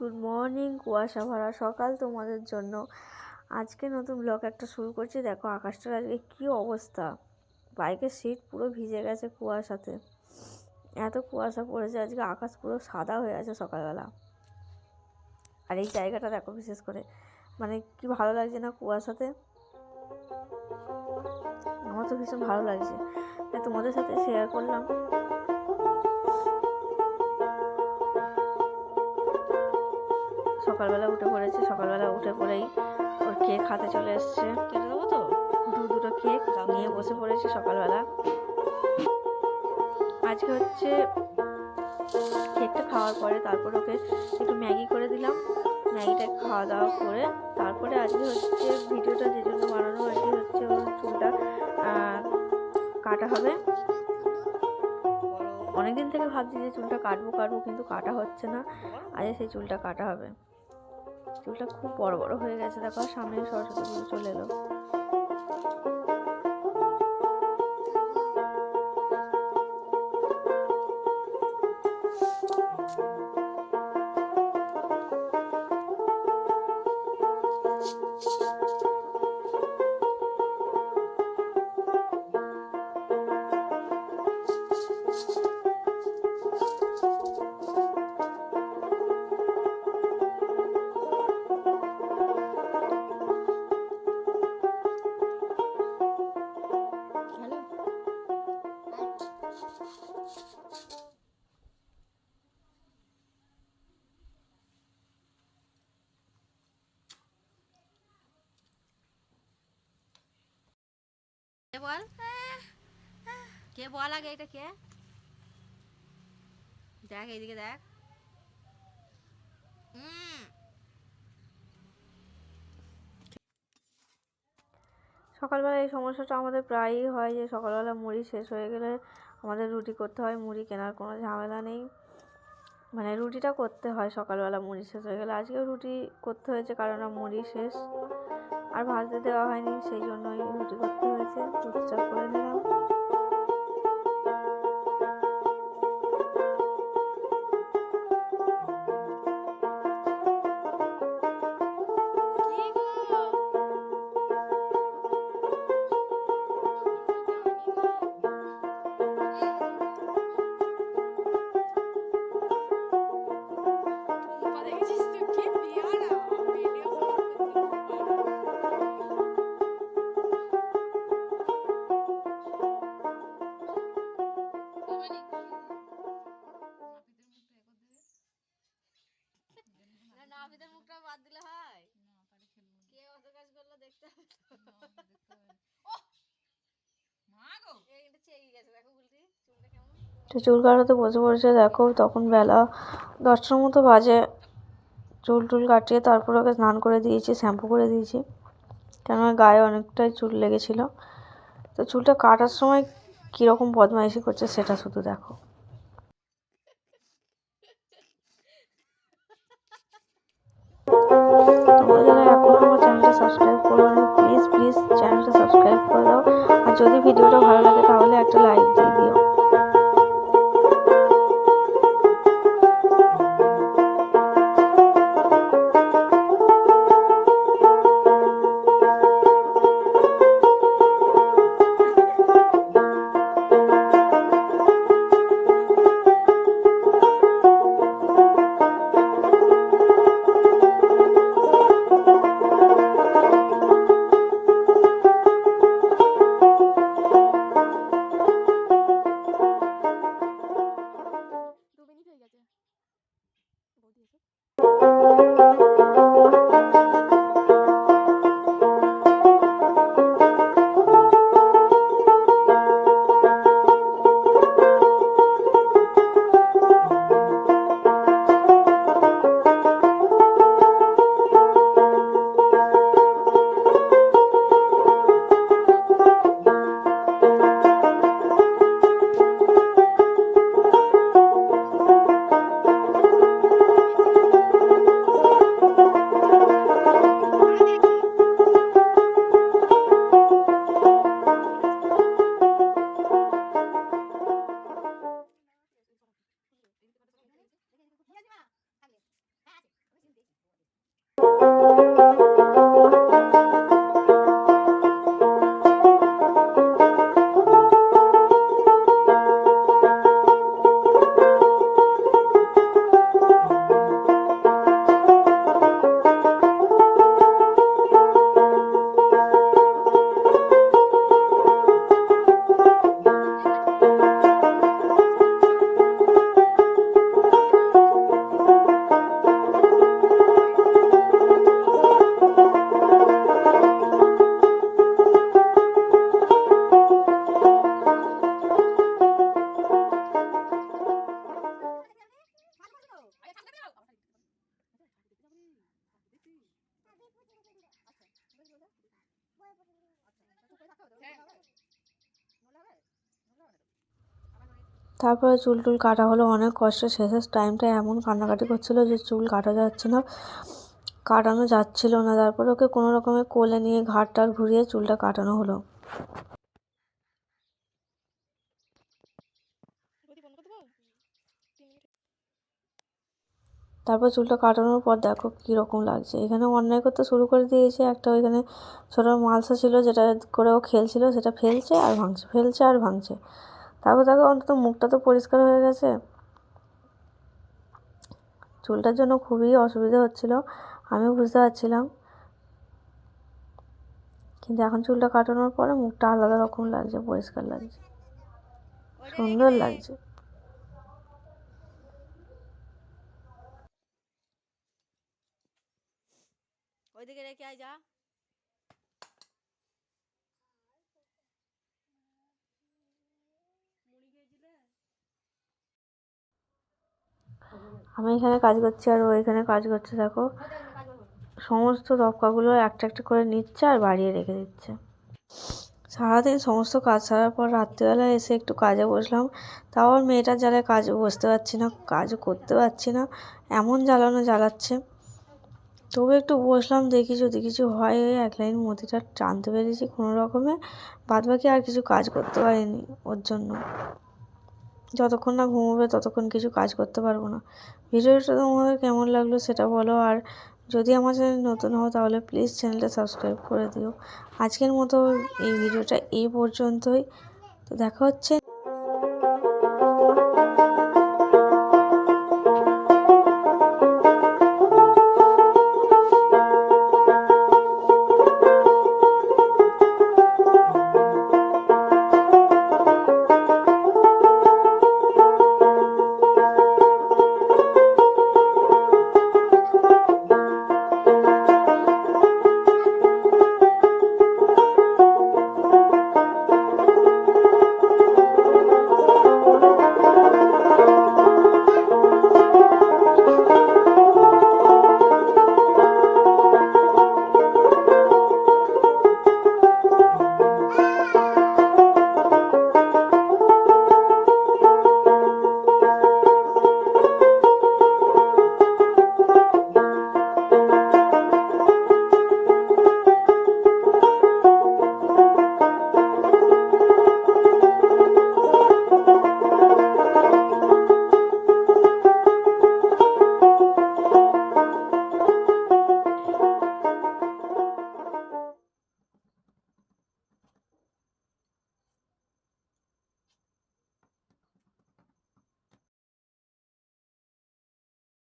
Good morning কুয়াশা ভরা সকাল তোমাদের জন্য। আজকে নতুন ব্লগ একটা শুরু করছি। দেখো আকাশটার আজকে কী অবস্থা? বাইকের সিট পুরো ভিজে গেছে কুয়াশাতে। এত কুয়াশা পড়েছে, আজকে আকাশ পুরো সাদা হয়ে আছে সকালবেলা। আর এই জায়গাটা দেখো বিশেষ করে মানে কি ভালো লাগছে না কুয়াশাতে? আমার তো ভীষণ ভালো লাগছে। তোমাদের সাথে শেয়ার করলাম। সকালবেলা উঠে পড়েছে সকালবেলা উঠে পড়েই ওর কেক হাতে চলে এসছে। কেটে দেবো তো? দু দুটো কেক নিয়ে বসে পড়েছে সকালবেলা। আজকে হচ্ছে কেকটা খাওয়ার পরে তারপর ওকে একটু ম্যাগি করে দিলাম। ম্যাগিটা খাওয়া দাওয়া করে তারপরে আজকে হচ্ছে ভিডিওটা যে জন্য বানানো কি হচ্ছে ওর চুলটা কাটা হবে। অনেকদিন থেকে ভাবছি যে চুলটা কাটবো কাটবো কিন্তু কাটা হচ্ছে না। আজ সেই চুলটা কাটা হবে। চুলটা খুব বড় বড় হয়ে গেছে দেখো সামনে সরস্বতী পুজো চলে এলো। কে বল? কে বল আগে এটা কে? দেখ, এইদিকে দেখ। সকালবেলা এই সমস্যাটা আমাদের প্রায়ই হয় যে সকালবেলা মুড়ি শেষ হয়ে গেলে আমাদের রুটি করতে হয়, মুড়ি কেনার কোনো ঝামেলা নেই। মানে রুটিটা করতে হয় সকালবেলা মুড়ি শেষ হয়ে গেলে। আজকেও রুটি করতে হয়েছে কারণ মুড়ি শেষ। আর ভাজতে দেওয়া হয়নি সেই জন্যই রুটি করতে হয়েছে। চুপচাপ করে নিলাম। নাপিতের মুখটা বাদ দিলে হয়? কে অত কাজ করল দেখতে হবে তো। চুল কাটাতে বসে পড়েছে দেখো তখন বেলা দশটার মতো বাজে। চুল টুল কাটিয়ে তারপর ওকে স্নান করে দিয়েছি শ্যাম্পু করে দিয়েছি। কেননা গায়ে অনেকটাই চুল লেগেছিলো। তো চুলটা কাটার সময় কীরকম বদমাইশি করছে সেটা শুধু দেখো। তোমরা যারা এখনও আমার চ্যানেলটা সাবস্ক্রাইব করো প্লিজ প্লিজ চ্যানেলটা সাবস্ক্রাইব করে দাও। আর যদি 姐姐们 তারপরে চুল টুল কাটা হলো অনেক কষ্ট শেষের টাইমটা এমন কান্নাকাটি করছিল যে চুল কাটা যাচ্ছে না, কাটানো যাচ্ছিল না। তারপরে ওকে কোনো রকমে কোলে নিয়ে ঘাট টাট ঘুরিয়ে চুলটা কাটানো হলো। তারপর চুলটা কাটানোর পর দেখো কীরকম লাগছে। এখানে অন্যায় করতে শুরু করে দিয়েছে। একটা ওইখানে ছোটো মালসা ছিল যেটা করে ও খেলছিল, সেটা ফেলছে আর ভাঙছে, ফেলছে আর ভাঙছে। তারপর দেখো অন্তত মুখটা তো পরিষ্কার হয়ে গেছে। চুলটার জন্য খুবই অসুবিধা হচ্ছিল আমি বুঝতে পারছিলাম। কিন্তু এখন চুলটা কাটানোর পরে মুখটা আলাদা রকম লাগছে, পরিষ্কার লাগছে। সুন্দর লাগছে। ওইদিকে রেখে যা। আমি এখানে কাজ করছি আর ও এখানে কাজ করছে, দেখো। সমস্ত দপকাগুলো একটা একটা করে নিচ্ছে আর বাড়িয়ে রেখে দিচ্ছে। সারাদিন সমস্ত কাজ সারার পর রাত্রিবেলা এসে একটু কাজে বসলাম। তাও আর মেয়েটার জ্বালায় কাজ বসতে পারছি না কাজও করতে পারছি না, এমন জ্বালানো জ্বালাচ্ছে। তবু একটু বসলাম, দেখি যদি কিছু হয়, ওই এক লাইন মতিটা টানতে পেরেছি কোনো রকমে। বাদ বাকি আর কিছু কাজ করতে পারিনি ওর জন্য। যতক্ষণ না ঘুমোবে ততক্ষণ কিছু কাজ করতে পারব না। ভিডিওটা তোমাদের কেমন লাগল সেটা বলো, আর যদি আমার চ্যানেল নতুন হও তাহলে প্লিজ চ্যানেলটা সাবস্ক্রাইব করে দিও। আজকের মতো এই ভিডিওটা এই পর্যন্তই। তো দেখা হচ্ছে